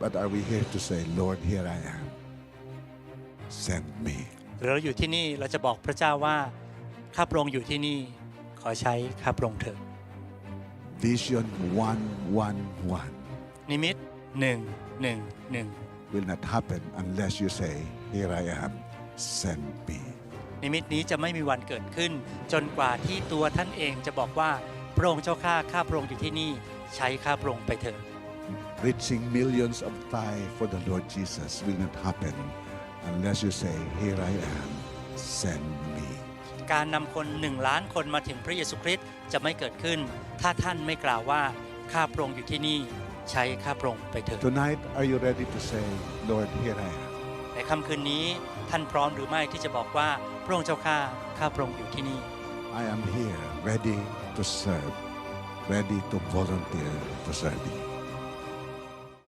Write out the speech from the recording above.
But are we here to say, Lord, here I am. Send me. หรือเราอยู่ที่นี่เราจะบอกพระเจ้าว่าข้าพระองค์อยู่ที่นี่ ขอใช้ข้าพระองค์เถิด Vision 111นิมิตหนึ่งหนึ่งหนึ่ง will not happen unless you say, Here I am. Send me. นิมิตนี้จะไม่มีวันเกิดขึ้น จนกว่าที่ตัวท่านเองจะบอกว่าพระองค์เจ้าข้าข้าพระองค์อยู่ที่นี่ ใช้ข้าพระองค์ไปเถิด Reaching millions of Thai for the Lord Jesus will not happen unless you say, Here I am. Send me. การนำคนหนึ่งล้านคนมาถึงพระเยซูคริสต์จะไม่เกิดขึ้น ถ้าท่านไม่กล่าวว่าข้าพระองค์อยู่ที่นี่ใช้ข้าพระองค์ไปเถิด Tonight, are you ready to say, Lord, here I am? ในค่ำคืนนี้ท่านพร้อมหรือไม่ที่จะบอกว่าพระองค์เจ้าข้าข้าพระองค์อยู่ที่นี่ I am here, ready to serve, ready to volunteer to serve you.